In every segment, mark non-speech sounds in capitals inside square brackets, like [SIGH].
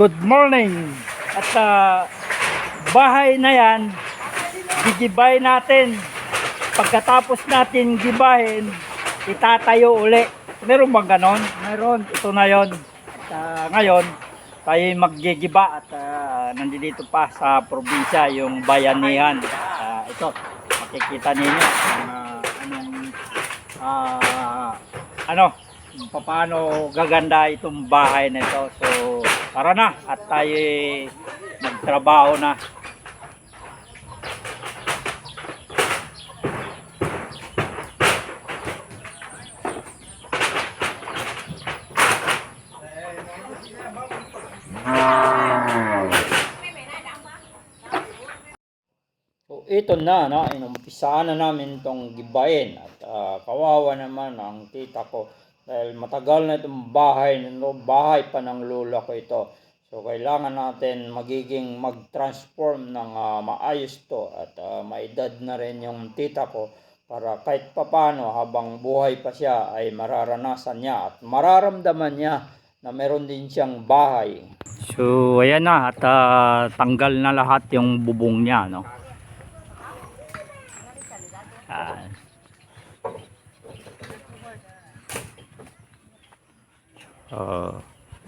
Good morning. At ah, bahay na yan, gigibay natin. Pagkatapos natin gibahin, itatayo uli. Meron bang ganon? Meron. Ito na yon. At ah, ngayon, tayo maggigiba at ah, nandito pa sa probinsya yung bayanihan. Ah, ito, makikita ninyo ah, anong ah, ano, paano gaganda itong bahay na ito. So, tara na at tayo magtrabaho na. Ito na, no? Inumpisahan na namin itong gibayin. At ah, kawawa naman ang tita ko. Dahil matagal na itong bahay, bahay pa ng lola ko ito. So, kailangan natin magiging mag-transform ng ah, maayos to. At ah, maedad na rin yung tita ko para kahit papano habang buhay pa siya ay mararanasan niya at mararamdaman niya na meron din siyang bahay. So, ayan na at ah, tanggal na lahat yung bubong niya, no? Oh,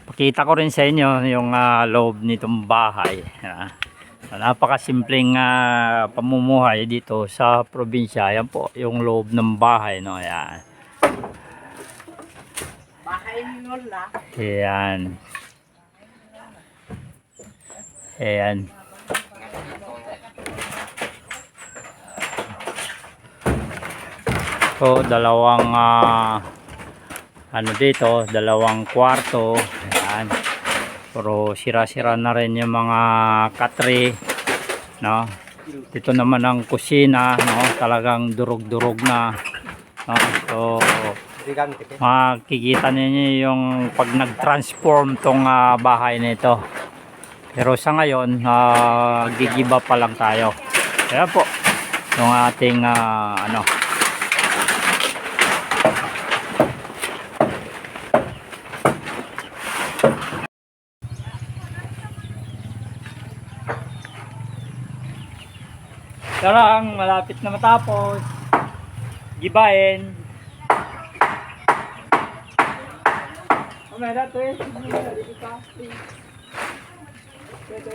pakita ko rin sa inyo yung ah, loob nitong bahay. Ah, napakasimpleng ah, pamumuhay dito sa probinsya. Yan po yung loob ng bahay. No? Ayan. Bahay ni Lola. Ayan. Ayan. So, dalawang ah, ano dito, dalawang kwarto. Ayan. Pero sira-sira na rin yung mga katre, no? Dito naman ang kusina, no? Talagang durog-durog na. No? So, makikita ninyo yung pag nag-transform tong ah, bahay nito. Pero sa ngayon, ah, gigiba pa lang tayo. Kaya po, yung ating ah, ano, Karang malapit na matapos. Gibain. Mamaya to eh. Pwede.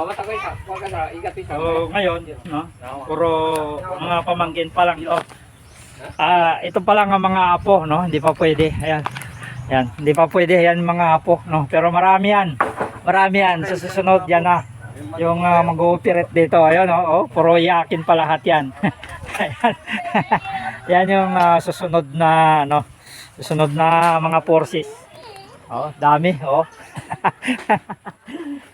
Bawa tayo sa, huwag ka sa, ikat isa. So ngayon, no? Puro mga pamangkin pa lang ito. Ah, ito pa lang ang mga apo, no? Hindi pa pwede. Ayan. Ayan, hindi pa pwede yan mga apo, no? Pero marami yan. Marami yan. Sa susunod yan na. Yung uh, mag-ooperate dito. Ayun, oh, oh, puro yakin pa lahat yan. [LAUGHS] Ayan. [LAUGHS] yan yung ah, susunod na, no? Susunod na mga forces. Oh, dami, oh. [LAUGHS]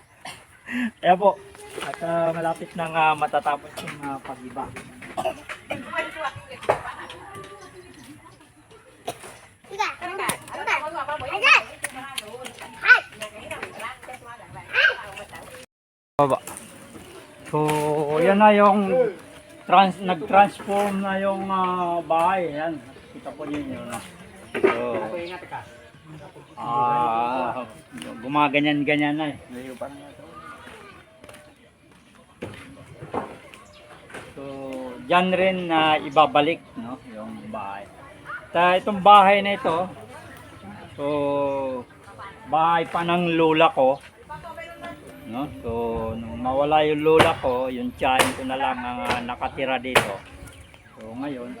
[LAUGHS] Kaya po, at ah, malapit nang ah, matatapos yung uh, pag-iba. Baba. So, yan na yung trans nag-transform na yung ah, bahay. Yan. Kita po ninyo. No? So, ah, gumaganyan-ganyan na eh. So, dyan rin na ibabalik no, yung bahay. Ta itong bahay na ito, so bahay pa ng lola ko. No? So, nung mawala yung lola ko, yung tiyahin ko na lang ang ah, nakatira dito. So, ngayon,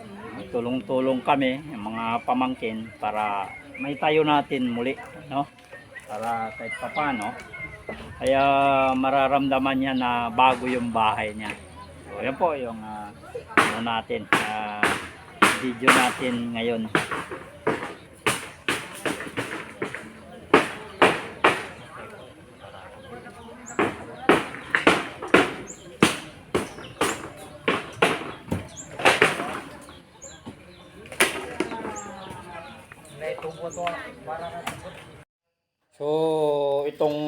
tulong-tulong kami, yung mga pamangkin, para may tayo natin muli, no? Para kahit papano, kaya mararamdaman niya na bago yung bahay niya. So, yan po yung uh, ano natin, uh, video natin ngayon. So, itong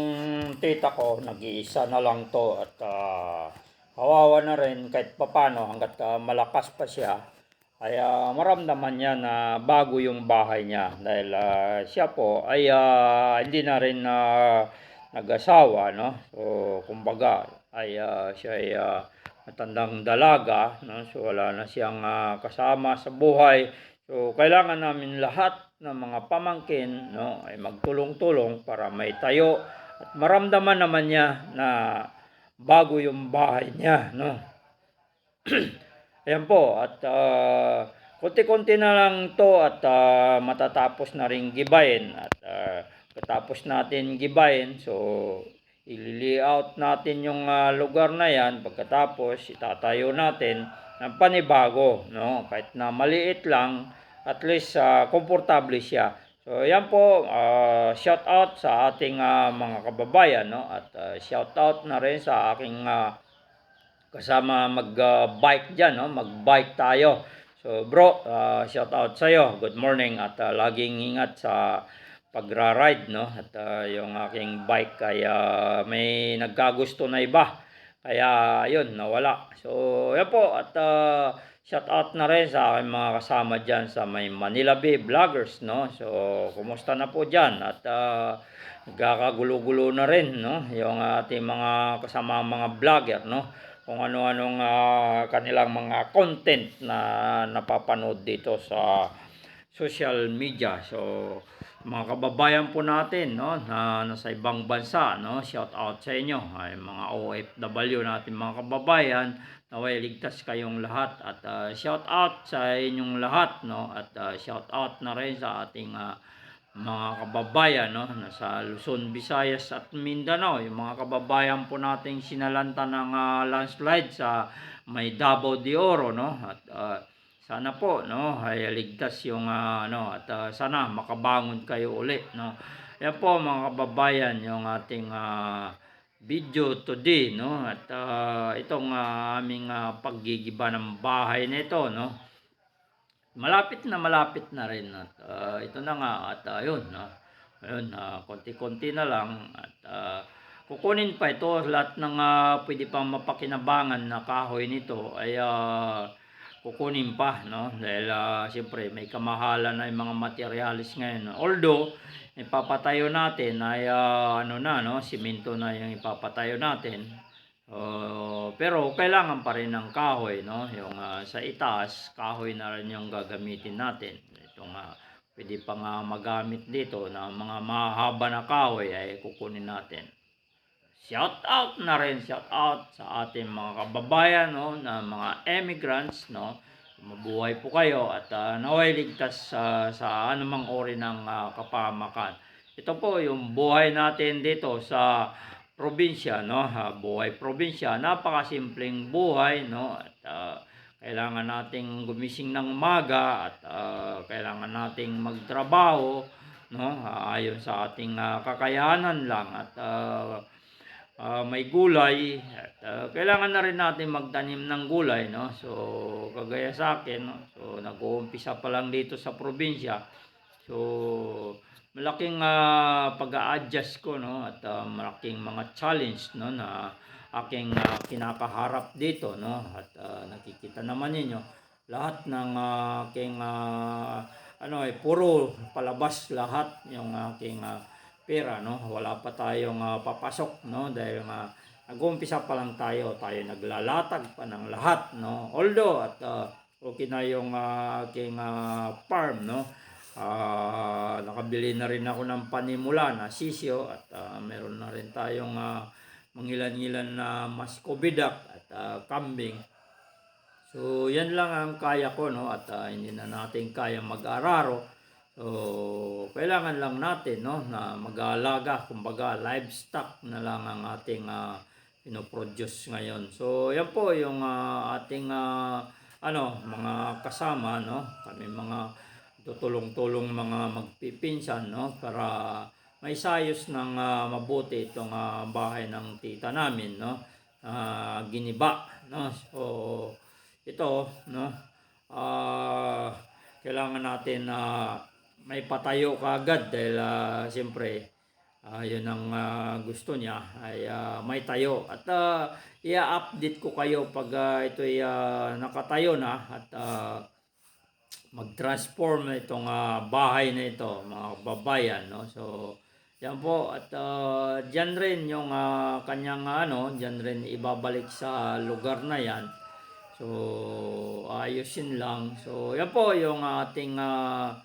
tita ko, nag-iisa na lang to at uh, kawawa na rin kahit papano hanggat ah, malakas pa siya. Ay ah, maramdaman niya na bago yung bahay niya dahil ah, siya po ay ah, hindi na rin na nag-asawa, no? So, kumbaga, ay ah, siya ay ah, matandang dalaga, no? So, wala na siyang ah, kasama sa buhay. So, kailangan namin lahat ng mga pamangkin, no, ay magtulong-tulong para may tayo at maramdaman naman niya na bago yung bahay niya, no. [CLEARS THROAT] Ayan po, at ah, konti-konti na lang to at ah, matatapos na rin gibayin at uh, katapos natin gibayin, so ilili-out natin yung ah, lugar na yan pagkatapos itatayo natin ng panibago, no? Kahit na maliit lang, at least ah, komportable siya. So, yan po, ah, shout out sa ating ah, mga kababayan, no? At ah, shout out na rin sa aking ah, kasama mag-bike dyan, no? Mag-bike tayo. So, bro, ah, shout out sa'yo. Good morning at ah, laging ingat sa pagra-ride, no? At ah, yung aking bike ay ah, may nagkagusto na iba. Kaya, yun, nawala. So, yan po. At ah, shout out na rin sa aking mga kasama dyan sa may Manila Bay Vloggers, no? So, kumusta na po dyan? At ah, nagkakagulo-gulo na rin, no? Yung ating mga kasama mga vlogger, no? Kung ano-anong ah, kanilang mga content na napapanood dito sa social media. So, mga kababayan po natin, no, na nasa ibang bansa, no, shout out sa inyo. Ay mga OFW natin mga kababayan, naway ligtas kayong lahat at ah, shout out sa inyong lahat, no, at ah, shout out na rin sa ating ah, mga kababayan no? Nasa Luzon, Visayas at Mindanao. Yung mga kababayan po nating sinalanta ng ah, landslide sa may Davao de Oro no? At ah, sana po no? Ay ligtas yung ah, ano? At ah, sana makabangon kayo uli no? Yan po mga kababayan yung ating ah, video today no? At ah, itong ah, aming ah, paggigiba ng bahay nito no? Malapit na malapit na rin at ah, ito na nga at ayun no? Ayun ah, konti-konti na lang. At ah, kukunin pa ito. Lahat ng ah, pwede pang mapakinabangan na kahoy nito ay ah, kukunin pa no? Dahil ah, siyempre may kamahalan na yung mga materialis ngayon. Although ipapatayo natin ay ah, ano na no simento na yung ipapatayo natin Oh, pero kailangan pa rin ng kahoy, no? Yung ah, sa itaas, kahoy na rin yung gagamitin natin. Itong uh, pwede pa nga magamit dito na mga mahaba na kahoy ay kukunin natin. Shout out na rin, shout out sa ating mga kababayan, no? Na mga immigrants, no? Mabuhay po kayo at uh, naway ligtas sa sa anumang uri ng ah, kapamakan. Ito po yung buhay natin dito sa probinsya, no? Ha, buhay probinsya, napakasimpleng buhay, no? At ah, kailangan nating gumising ng umaga at ah, kailangan nating magtrabaho, no? Ah, ayon sa ating ah, kakayanan lang at ah, ah, may gulay at ah, kailangan na rin natin magtanim ng gulay, no? So, kagaya sa akin, no? So, nag-uumpisa pa lang dito sa probinsya. So, malaking ah, pag-a-adjust ko no at ah, malaking mga challenge no na aking ah, kinakaharap dito no at ah, nakikita naman ninyo lahat ng ah, aking ah, ano eh puro palabas lahat yung aking ah, pera no wala pa tayong ah, papasok no dahil nga nag-uumpisa pa lang tayo tayo naglalatag pa ng lahat no although at ah, okay na yung ah, aking ah, farm no Ah, nakabili na rin ako ng panimula na sisyo at ah, meron na rin tayong uh, mangilan-ilan na maskobidak at ah, kambing. So, yan lang ang kaya ko, no? At ah, hindi na natin kaya mag-araro. So, kailangan lang natin, no? Na mag-aalaga, kumbaga, livestock na lang ang ating uh, pinoproduce ngayon. So, yan po yung ah, ating ah, ano, mga kasama, no? Kami mga tutulong-tulong mga magpipinsan no para may sayos ng ah, mabuti itong ah, bahay ng tita namin no Ah, giniba no so ito no ah kailangan natin na may patayo ka dahil ah, siyempre ah, yun ang ah, gusto niya ay ah, may tayo. At ah, i-update ko kayo pag ah, ito'y ah, nakatayo na at ah, mag-transform itong ah, bahay na ito mga babayan no? So yan po. At uh, diyan rin yung ah, kanyang ano diyan rin ibabalik sa lugar na yan. So ayusin lang. So yan po yung ating ah,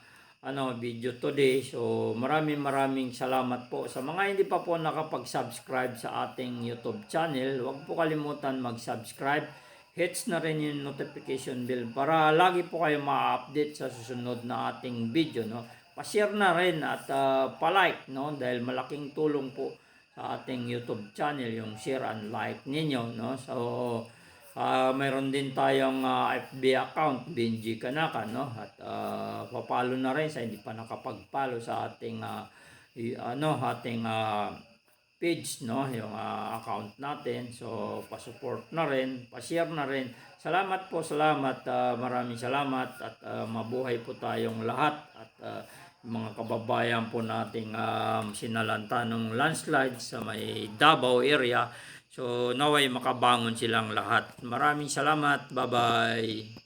ano video today. So maraming maraming salamat po sa mga hindi pa po nakapag-subscribe sa ating YouTube channel. Huwag po kalimutan mag-subscribe. Hits na rin yung notification bell para lagi po kayo ma-update sa susunod na ating video no? Pa-share na rin at ah, pa-like no? Dahil malaking tulong po sa ating YouTube channel yung share and like ninyo no? So ah, mayroon din tayong ah, FB account. Benji Kanaka no? At uh, papalo na rin sa hindi pa nakapagpalo sa ating ah, i- ano ating ah, page no? Yung ah, account natin. So pa-support na rin pa-share na rin. Salamat po salamat. Ah, maraming salamat at ah, mabuhay po tayong lahat. At yung mga kababayan po nating um, sinalanta ng landslide sa may Davao area so naway makabangon silang lahat. Maraming salamat. Bye bye